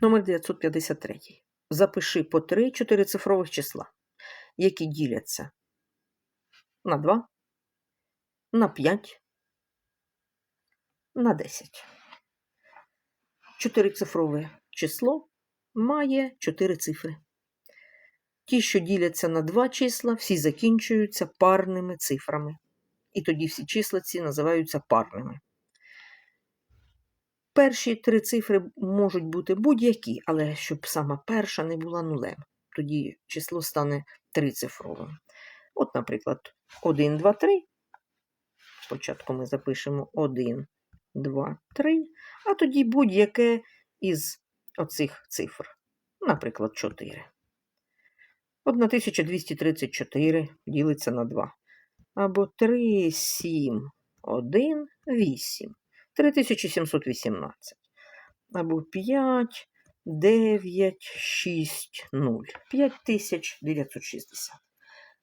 Номер 953. Запиши по три чотирицифрових числа, які діляться на 2, на 5, на 10. Чотирицифрове число має 4 цифри. Ті, що діляться на два числа, всі закінчуються парними цифрами. І тоді всі числа ці називаються парними. Перші три цифри можуть бути будь-які, але щоб сама перша не була нулем. Тоді число стане трицифровим. От, наприклад, 1, 2, 3. Спочатку ми запишемо 1, 2, 3, а тоді будь-яке із оцих цифр. Наприклад, 4. 1234 ділиться на 2. Або 3, 7, 1, 8. 3718. Або 5, 9, 6, 0. 5960.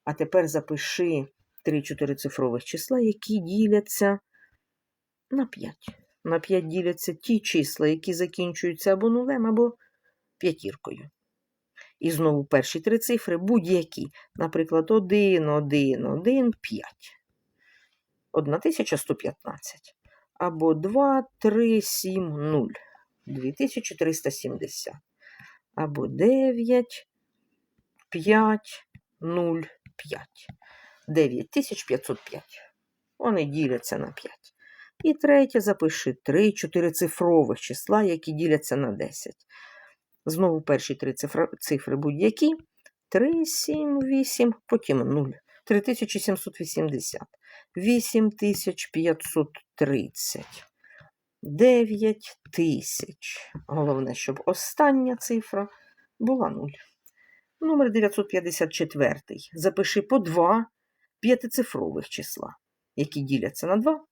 А тепер запиши 3 чотирицифрових числа, які діляться на 5. На 5 діляться ті числа, які закінчуються або нулем, або п'ятіркою. І знову перші три цифри будь-які. Наприклад, 1, 1, 1, 5. 1115. Або 2, 3, 7, 0. 2370. Або 9, 5, 0, 5. 9505. Вони діляться на 5. І третє запиши 3 чотирицифрових числа, які діляться на 10. Знову перші три цифри, цифри будь-які. 3, 7, 8, потім 0. 3780. 8530. 9 тисяч. Головне, щоб остання цифра була 0. Номер 954. Запиши по 2 п'ятицифрових числа, які діляться на 2,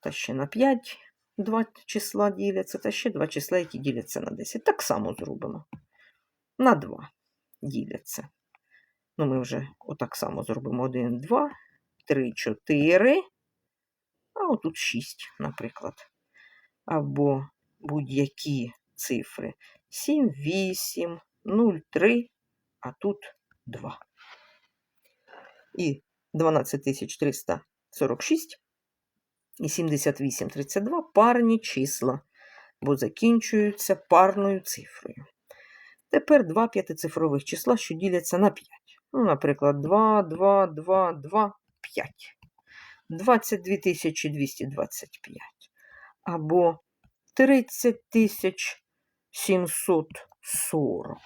та ще на 5 два числа діляться, та ще два числа, які діляться на 10. Так само зробимо. На 2 діляться. Ну, ми вже отак само зробимо 1, 2, 3, 4. А отут 6, наприклад. Або будь-які цифри. 7, 8, 0, 3, а тут 2. І 12346 і 7832 парні числа, бо закінчуються парною цифрою. Тепер два п'ятицифрових числа, що діляться на 5. Ну, наприклад, 2, 2, 2, 2, 5. 22 225. Або 30 740.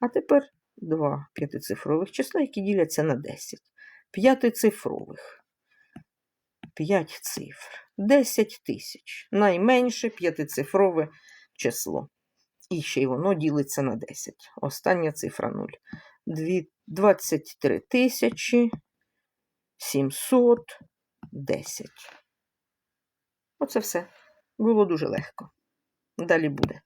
А тепер два п'ятицифрових числа, які діляться на 10. П'ятицифрових. 5 цифр. 10 тисяч. Найменше п'ятицифрове число. І ще й воно ділиться на 10. Остання цифра 0. 23 тисячі 710. Оце все. Було дуже легко. Далі буде.